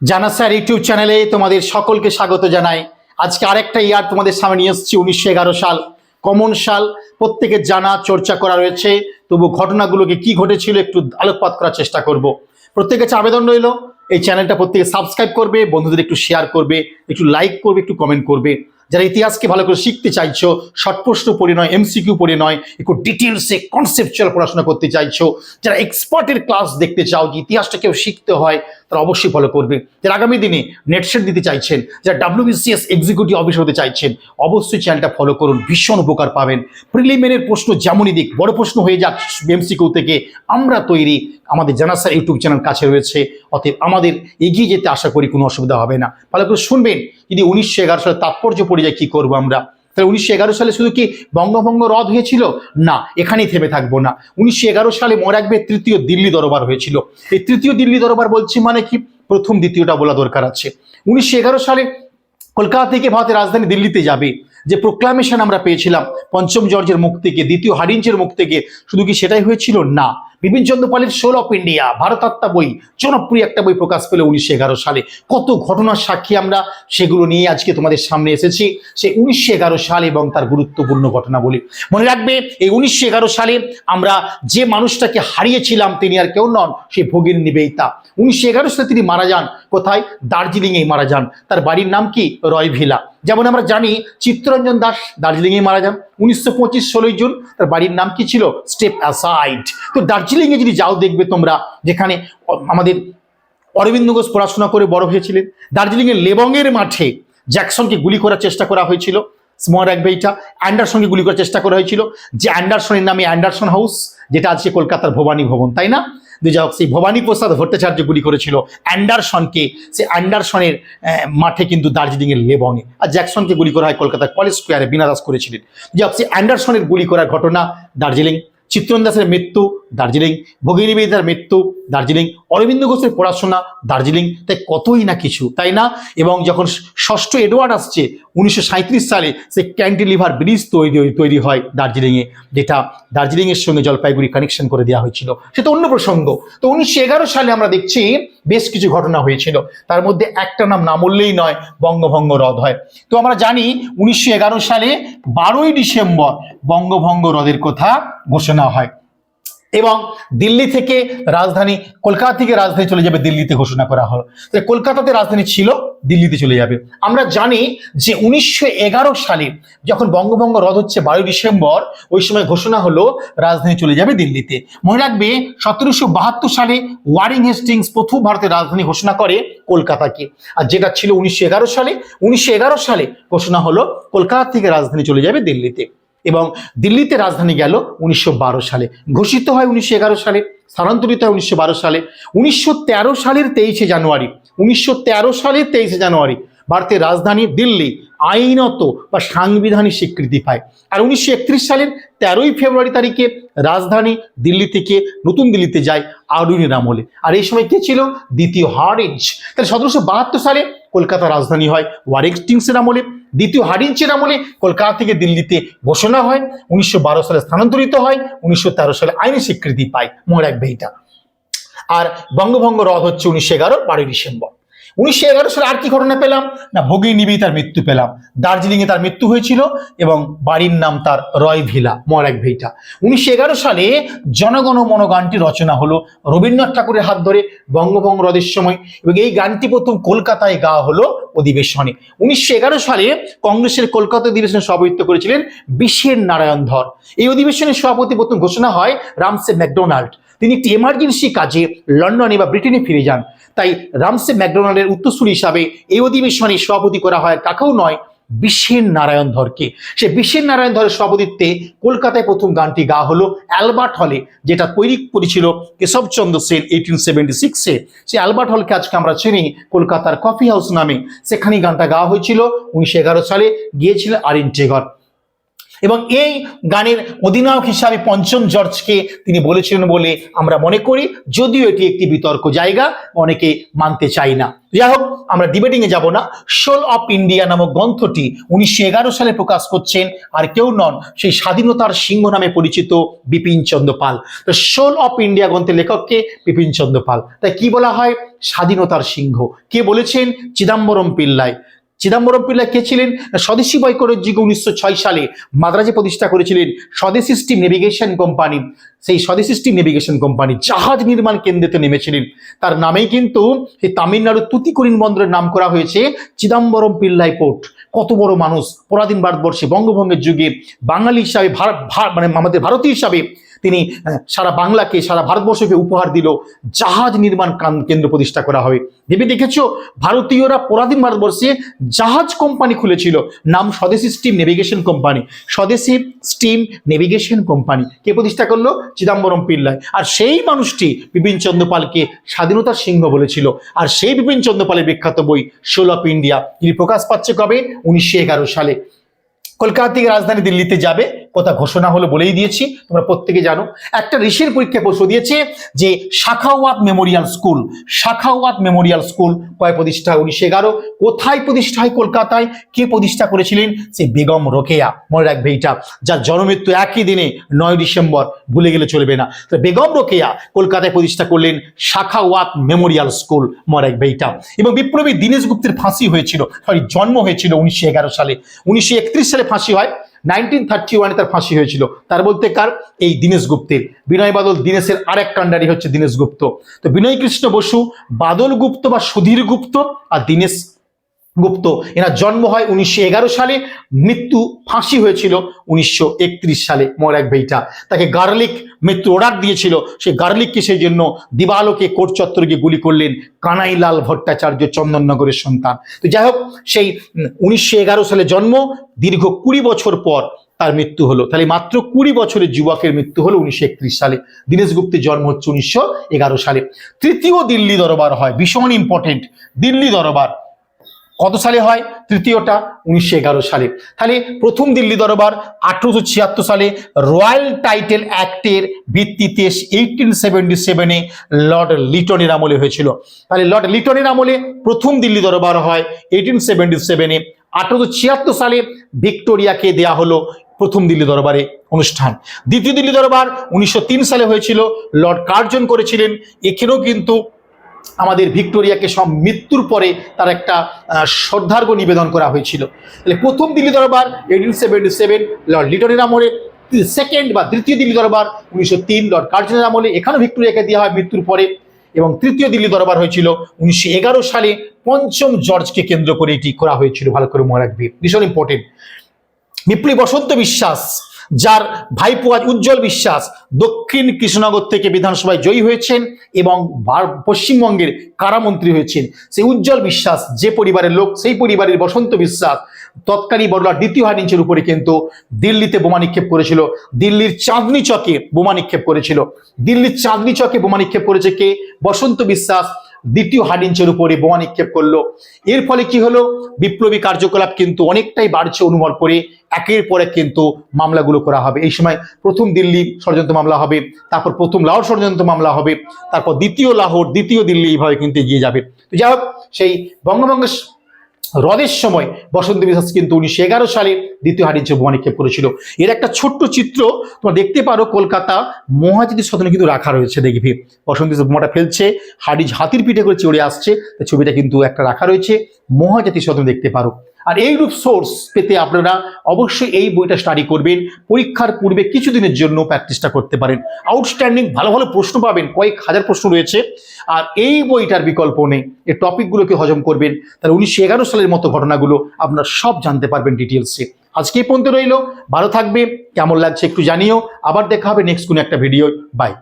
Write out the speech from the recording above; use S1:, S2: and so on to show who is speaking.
S1: জানা sir, YouTube চ্যানেলে তোমাদের সকলকে স্বাগত জানাই। আজকে আরেকটা ইয়ার তোমাদের সামনে নিয়ে এসেছি, উনিশশো এগারো সাল। কমন সাল, প্রত্যেকের জানা, চর্চা করা রয়েছে। তবু ঘটনাগুলোকে কি ঘটেছিল একটু আলোকপাত করার চেষ্টা করব। প্রত্যেকের কাছে আবেদন রইল, এই চ্যানেলটা প্রত্যেকে সাবস্ক্রাইব করবে, বন্ধুদের একটু শেয়ার করবে, একটু লাইক করবে, একটু কমেন্ট করবে। যারা ইতিহাসকে ভালো করে শিখতে চাইছো শর্ট পড়ে নয় এমসিকিউ পড়ে নয়, একটু ডিটেলসে কনসেপচুয়াল পড়াশোনা করতে চাইছো, যারা এক্সপার্টের ক্লাস দেখতে চাও যে ইতিহাসটা কেউ শিখতে হয় তারা অবশ্যই ফলো করবে। যারা আগামী দিনে নেটসেট দিতে চাইছেন, যারা ডাব্লিউবিসিএস এক্সিকিউটিভ অফিসার হতে চাইছেন, অবশ্যই চ্যানেলটা ফলো করুন, ভীষণ উপকার পাবেন। প্রিলিমিনের প্রশ্ন যেমনই দিক, বড় প্রশ্ন হয়ে যাক এমসিকিউ থেকে, আমরা তৈরি আমাদের জানাসার ইউটিউব চ্যানেল কাছে রয়েছে, অতএব আমাদের এগিয়ে যেতে আশা করি কোনো অসুবিধা হবে না। ভালো করে শুনবেন, যদি উনিশশো এগারো সালে তাৎপর্য পড়ে যায়, কী করব আমরা? তাহলে উনিশশো এগারো সালে শুধু কি বঙ্গভঙ্গ রদ হয়েছিল? না, এখানেই থেমে থাকব না। উনিশশো এগারো সালে মনে রাখবে তৃতীয় দিল্লি দরবার হয়েছিল। এই তৃতীয় দিল্লি দরবার বলছি মানে কি? প্রথম, দ্বিতীয়টা বলা দরকার আছে। উনিশশো এগারো সালে কলকাতা থেকে ভারতের রাজধানী দিল্লিতে যাবে। যে প্রোক্লামেশন আমরা পেয়েছিলাম, পঞ্চম জর্জের মুখ থেকে, দ্বিতীয় হারিঞ্চের মুখ থেকে, শুধু কি সেটাই হয়েছিল? না। বিপিন চন্দ্র পালের সোল অফ ইন্ডিয়া ভারতাত্মা বই, জনপ্রিয় একটা বই প্রকাশ পেল উনিশশো এগারো সালে। কত ঘটনার সাক্ষী আমরা সেগুলো নিয়ে আজকে তোমাদের সামনে এসেছি। সে উনিশশো এগারো সাল এবং তার গুরুত্বপূর্ণ ঘটনা বলি। মনে রাখবে, এই উনিশশো এগারো সালে আমরা যে মানুষটাকে হারিয়েছিলাম তিনি আর কেউ নন, সে ভগিনী নিবেদিতা উনিশশো এগারো সালে তিনি মারা যান। কোথায়? দার্জিলিংয়েই মারা যান। তার বাড়ির নাম কি? রয় ভিলা। যেমন আমরা জানি, চিত্তরঞ্জন দাস দার্জিলিংয়ে মারা যান। উনিশশো পঁচিশ ষোলোই জুন তার বাড়ির নাম কি ছিল? Step aside. তো দার্জিলিংয়ে যদি যাও দেখবে তোমরা, যেখানে আমাদের অরবিন্দ ঘোষ পড়াশোনা করে বড় হয়েছিলেন। দার্জিলিংয়ের লেবংয়ের মাঠে জ্যাকসনকে গুলি করার চেষ্টা করা হয়েছিল স্মল রাখবে এইটা অ্যান্ডারসনকে গুলি করার চেষ্টা করা হয়েছিল, যে অ্যান্ডারসনের নামে অ্যান্ডারসন হাউস, যেটা আছে কলকাতার ভবানী ভবন, তাই না? যে যাই হোক সেই ভবানী প্রসাদ ভট্টাচার্য গুলি করেছিল অ্যান্ডারসনকে, সে অ্যান্ডারসনের মাঠে কিন্তু দার্জিলিংয়ের লেবংয়ে। আর জ্যাকসনকে গুলি করা হয় কলকাতার কলেজ স্কোয়ারে, বিনাদাস করেছিলেন। যে হোক সে অ্যান্ডারসনের গুলি করার ঘটনা দার্জিলিং চিত্তরঞ্জন দাসের মৃত্যু দার্জিলিং ভগিনী মৃত্যু দার্জিলিং, অরবিন্দ ঘোষের পড়াশোনা দার্জিলিং, তাই কতই না কিছু, তাই না? এবং যখন ষষ্ঠ এডওয়ার্ড আসছে, উনিশশো সাঁইত্রিশ সালে সে ক্যান্টিলিভার ব্রিজ তৈরি তৈরি হয় দার্জিলিংয়ে, যেটা দার্জিলিংয়ের সঙ্গে জলপাইগুড়ি কানেকশন করে দেওয়া হয়েছিল। সেটা অন্য প্রসঙ্গ। তো উনিশশো এগারো সালে আমরা দেখছি বেশ কিছু ঘটনা হয়েছিল। তার মধ্যে একটা নাম না বললেই নয়, বঙ্গভঙ্গ রদ হয়। তো আমরা জানি উনিশশো এগারো সালে বারোই ডিসেম্বর বঙ্গভঙ্গ রদের কথা ঘোষণা হয়। এবং দিল্লি থেকে রাজধানী, কলকাতা থেকে রাজধানী চলে যাবে দিল্লিতে ঘোষণা করা হলো। তাহলে কলকাতাতে রাজধানী ছিল, দিল্লিতে চলে যাবে। আমরা জানি যে উনিশশো এগারো সালে যখন বঙ্গভঙ্গ রদ হচ্ছে বারোই ডিসেম্বর, ওই সময় ঘোষণা হলো রাজধানী চলে যাবে দিল্লিতে। মনে রাখবে, সতেরোশো বাহাত্তর সালে ওয়ারিং হেস্টিংস প্রথম ভারতের রাজধানী ঘোষণা করে কলকাতাকে। আর যেটা ছিল উনিশশো এগারো সালে, উনিশশো এগারো সালে ঘোষণা হলো কলকাতা থেকে রাজধানী চলে যাবে দিল্লিতে। এবং দিল্লিতে রাজধানী গেল উনিশশো বারো সালে। ঘোষিত হয় উনিশশো এগারো সালে, স্থানান্তরিত হয় উনিশশো বারো সালে। উনিশশো তেরো সালের তেইশে জানুয়ারি, উনিশশো তেরো সালের তেইশে জানুয়ারি ভারতের রাজধানী দিল্লি আইনত বা সাংবিধানিক স্বীকৃতি পায়। আর উনিশশো একত্রিশ সালের তেরোই ফেব্রুয়ারি তারিখে রাজধানী দিল্লি থেকে নতুন দিল্লিতে যায় আরুণের আমলে আর এই সময় কে ছিল? দ্বিতীয় হারিঞ্জ। তাহলে সতেরোশো বাহাত্তর সালে কলকাতা রাজধানী হয় ওয়ারেক্সটিংসের আমলে দ্বিতীয় হারিঞ্চের আমলে কলকাতা থেকে দিল্লিতে ঘোষণা হয়। উনিশশো বারো সালে স্থানান্তরিত হয়। উনিশশো তেরো সালে আইনি স্বীকৃতি পায় মনে রাখবে এটা আর বঙ্গভঙ্গ রদ হচ্ছে উনিশশো এগারো, বারোই ডিসেম্বর। উনিশশো এগারো সালে আর কি ঘটনা পেলাম? না ভোগী তার মৃত্যু পেলাম। দার্জিলিংয়ে তার মৃত্যু হয়েছিল এবং বাড়ির নাম তার রয় ভিলা মরাক ভেইটা উনিশশো এগারো সালে জনগণ মন গানটি রচনা হলো। রবীন্দ্রনাথ ঠাকুরের হাত ধরে বঙ্গভঙ্গ রদের সময় এবং এই গানটি প্রথম কলকাতায় গাওয়া হলো অধিবেশনে। উনিশশো এগারো সালে কংগ্রেসের কলকাতা অধিবেশনে সভাপতিত্ব করেছিলেন বিশ্বের নারায়ণ ধর। এই অধিবেশনের সভাপতি প্রথম ঘোষণা হয় রামসে ম্যাকডোনাল্ড। তিনি একটি এমার্জেন্সি কাজে লন্ডনে বা ব্রিটেনে ফিরে যান। তাই রামসে ম্যাকডোনাল্ডের উত্তরসূরি হিসাবে এই অধিবেশনে সভাপতি করা হয়, কাকেও নয়, বিশ্বের নারায়ণ ধরকে। সে বিশ্বের নারায়ণ ধরের সভাপতিত্বে কলকাতায় প্রথম গানটি গা হলো অ্যালবার্ট হলে, যেটা তৈরি করেছিল কেশবচন্দ্র সেন এইটিন সেভেন্টি সিক্সে সে অ্যালবার্ট হলকে আজকে আমরা চিনি কলকাতার কফি হাউস নামে। সেখানেই গানটা গাওয়া হয়েছিল, উনিশশো এগারো সালে গিয়েছিলেন আরিন টেগর। এবং এই গানের অধিনায়ক হিসাবে পঞ্চম জর্জকে তিনি বলেছিলেন বলে আমরা মনে করি। যদিও এটি একটি বিতর্ক জায়গা, অনেকে মানতে চাই না। যাই হোক, আমরা ডিবেটিং এ যাব না। সোল অফ ইন্ডিয়া নামক গ্রন্থটি উনিশশো এগারো সালে প্রকাশ করছেন, আর কেউ নন, সেই স্বাধীনতার সিংহ নামে পরিচিত বিপিন চন্দ্র পাল। তো সোল অফ ইন্ডিয়া গ্রন্থের লেখককে বিপিন চন্দ্র পাল। তাই কি বলা হয়? স্বাধীনতার সিংহ। কে বলেছেন? চিদাম্বরম পিল্লাই। চিদাম্বরম পিল্লাই কে ছিলেন? স্বদেশী বৈকরের যুগে উনিশশো ছয় সালে মাদ্রাজে প্রতিষ্ঠা করেছিলেন স্বদেশী স্টিম নেভিগেশন কোম্পানি সেই স্বদেশী স্টিম নেভিগেশন কোম্পানি জাহাজ নির্মাণ কেন্দ্রেতে নেমেছিলেন। তার নামেই কিন্তু এই তামিলনাড়ুর তুতিকোরিন বন্দরের নাম করা হয়েছে চিদাম্বরম পিল্লাই পোর্ট। কত বড় মানুষ, পরাধীন ভারতবর্ষে বঙ্গভঙ্গের যুগে বাঙালি হিসাবে ভারত মানে আমাদের ভারতীয় হিসাবে তিনি সারা বাংলাকে, সারা ভারতবর্ষকে উপহার দিল। জাহাজ নির্মাণ কেন্দ্র প্রতিষ্ঠা করা হবে ভেবে দেখেছ? ভারতীয়রা পরাধীন ভারতবর্ষে জাহাজ কোম্পানি খুলেছিল। নাম Swadeshi steam navigation company. Swadeshi steam navigation company. কে প্রতিষ্ঠা করল? চিদাম্বরম পিল্লাই আর সেই মানুষটি বিপিন চন্দ্রপালকে স্বাধীনতার সিংহ বলেছিল। আর সেই বিপিন চন্দ্রপালের বিখ্যাত বই সোল অফ ইন্ডিয়া। তিনি প্রকাশ পাচ্ছে কবে? উনিশশো এগারো সালে। কলকাতা থেকে রাজধানী দিল্লিতে যাবে। কথা ঘোষণা হলো বলেই দিয়েছি, তোমরা প্রত্যেকে জানো। একটা ঋষির পরীক্ষা প্রশ্ন দিয়েছে যে Sakhawat memorial school, Sakhawat memorial school কয় প্রতিষ্ঠা? উনিশশো এগারো। কোথায় প্রতিষ্ঠা হয়? কলকাতায়। কে প্রতিষ্ঠা করেছিলেন? সে বেগম রোকেয়া। মনে রাখবে এইটা। যার জনমৃত্যু একই দিনে, নয় ডিসেম্বর, ভুলে গেলে চলবে না। তো বেগম রোকেয়া কলকাতায় প্রতিষ্ঠা করলেন শাখাওয়াত মেমোরিয়াল স্কুল। মনে রাখবে এইটা। এবং বিপ্লবী দীনেশ গুপ্তের ফাঁসি হয়েছিল, সরি, জন্ম হয়েছিল উনিশশো এগারো সালে। উনিশশো একত্রিশ সালে ফাঁসি হয়। নাইনটিন থার্টি ওয়ানে তার ফাঁসি হয়েছিল। তার বলতে কার? এই দীনেশ গুপ্তের। বিনয় বাদল দীনেশের আরেক কাণ্ডারি হচ্ছে দীনেশ গুপ্ত। তো বিনয় কৃষ্ণ বসু, বাদল গুপ্ত বা সুধীর গুপ্ত আর দীনেশ গুপ্ত। এনার জন্ম হয় উনিশশো এগারো সালে, মৃত্যু ফাঁসি হয়েছিল উনিশশো একত্রিশ সালে রাখবে এইটা তাকে গার্লিক মৃত্যু অর্ডার দিয়েছিল। সেই গার্লিককে সেই জন্য? দিবালোকে কোট চত্বরকে গুলি করলেন কানাইলাল ভট্টাচার্য, চন্দননগরের সন্তান। তো যাই হোক, সেই উনিশশো এগারো সালে জন্ম, দীর্ঘ কুড়ি বছর পর তার মৃত্যু হলো। তাহলে মাত্র কুড়ি বছরের যুবকের মৃত্যু হলো উনিশশো একত্রিশ সালে। দীনেশ গুপ্তের জন্ম হচ্ছে উনিশশো এগারো সালে। তৃতীয় দিল্লি দরবার হয়, ভীষণ ইম্পর্টেন্ট দিল্লি দরবার। কত সালে হয়? তৃতীয়টা উনিশশো এগারো সালে। তাহলে প্রথম দিল্লি দরবার আঠারোশো ছিয়াত্তর সালে রয়্যাল টাইটেল অ্যাক্টের ভিত্তিতে এইটিন সেভেন্টি সেভেনে লর্ড লিটনের আমলে হয়েছিল। তাহলে লর্ড লিটনের আমলে প্রথম দিল্লি দরবার হয় এইটিন সেভেন্টি সেভেনে আঠারোশো ছিয়াত্তর সালে ভিক্টোরিয়াকে দেয়া হলো প্রথম দিল্লি দরবারে অনুষ্ঠান। দ্বিতীয় দিল্লি দরবার উনিশশো তিন সালে হয়েছিল। লর্ড কার্জন করেছিলেন। এখানেও কিন্তু আমাদের ভিক্টোরিয়াকে সব মৃত্যুর পরে তার একটা আহ, শ্রদ্ধার্ঘ্য নিবেদন করা হয়েছিল। তাহলে প্রথম দিল্লি দরবার এইটিন সেভেন্টি সেভেন লর্ড লিটনের আমলে সেকেন্ড বা তৃতীয় দিল্লি দরবার উনিশশো তিন লর্ড কার্জনের আমলে এখানেও ভিক্টোরিয়াকে দেওয়া হয় মৃত্যুর পরে। এবং তৃতীয় দিল্লি দরবার হয়েছিল উনিশশো এগারো সালে পঞ্চম জর্জকে কেন্দ্র করে এটি করা হয়েছিল ভালো করে মনে রাখবে। ভীষণ ইম্পর্টেন্ট বিপ্লবী বসন্ত বিশ্বাস যার ভাইপো আজ উজ্জ্বল বিশ্বাস দক্ষিণ কৃষ্ণনগর থেকে বিধানসভায় জয়ী হয়েছেন এবং পশ্চিমবঙ্গের কারামন্ত্রী হয়েছেন। সেই উজ্জ্বল বিশ্বাস যে পরিবারের লোক, সেই পরিবারের বসন্ত বিশ্বাস তৎকালীন বড়লার দ্বিতীয় হার্ডিঞ্চের উপরে কিন্তু দিল্লিতে বোমা নিক্ষেপ করেছিল। দিল্লির চাঁদনি চকে বোমা নিক্ষেপ করেছিল। দিল্লির চাঁদনি চকে বোমা নিক্ষেপ করেছে কে? বসন্ত বিশ্বাস দ্বিতীয় হার্ডিঞ্চের উপরে বোমা নিক্ষেপ করল। এর ফলে কি হলো? বিপ্লবী কার্যকলাপ কিন্তু অনেকটাই বাড়ছে অনুভব করে। একের পর কিন্তু মামলাগুলো করা হবে। এই সময় প্রথম দিল্লি ষড়যন্ত্র মামলা হবে, তারপর প্রথম লাহোর ষড়যন্ত্র মামলা হবে, তারপর দ্বিতীয় লাহোর, দ্বিতীয় দিল্লি এইভাবে কিন্তু এগিয়ে যাবে। তো যাই হোক, সেই বঙ্গভঙ্গের হ্রদের সময় বসন্ত বিশ্বাস কিন্তু উনিশশো এগারো সালে দ্বিতীয় হারিঞ্চে বোমা নিক্ষেপ করেছিল। এর একটা ছোট্ট চিত্র তোমরা দেখতে পারো, কলকাতা মহাজিতি সদনে কিন্তু রাখা রয়েছে দেখবি বসন্ত বোমাটা ফেলছে হারিজ হাতির পিঠে করে চড়ে আসছে ছবিটা কিন্তু একটা রাখা রয়েছে মহাজাতি সদন দেখতে পারো। আর এইরূপ সোর্স পেতে আপনারা অবশ্যই এই বইটা স্টাডি করবেন। পরীক্ষার পূর্বে কিছুদিনের জন্য প্র্যাকটিসটা করতে পারেন। আউটস্ট্যান্ডিং ভালো ভালো প্রশ্ন পাবেন, কয়েক হাজার প্রশ্ন রয়েছে। আর এই বইটার বিকল্প নেই এই টপিকগুলোকে হজম করবেন তাহলে উনিশশো এগারো সালের মতো ঘটনাগুলো আপনারা সব জানতে পারবেন ডিটেলসে আজকে এই পর্যন্ত রইল, ভালো থাকবে কেমন লাগছে একটু জানিও। আবার দেখা হবে নেক্সট কোনো একটা ভিডিও বাই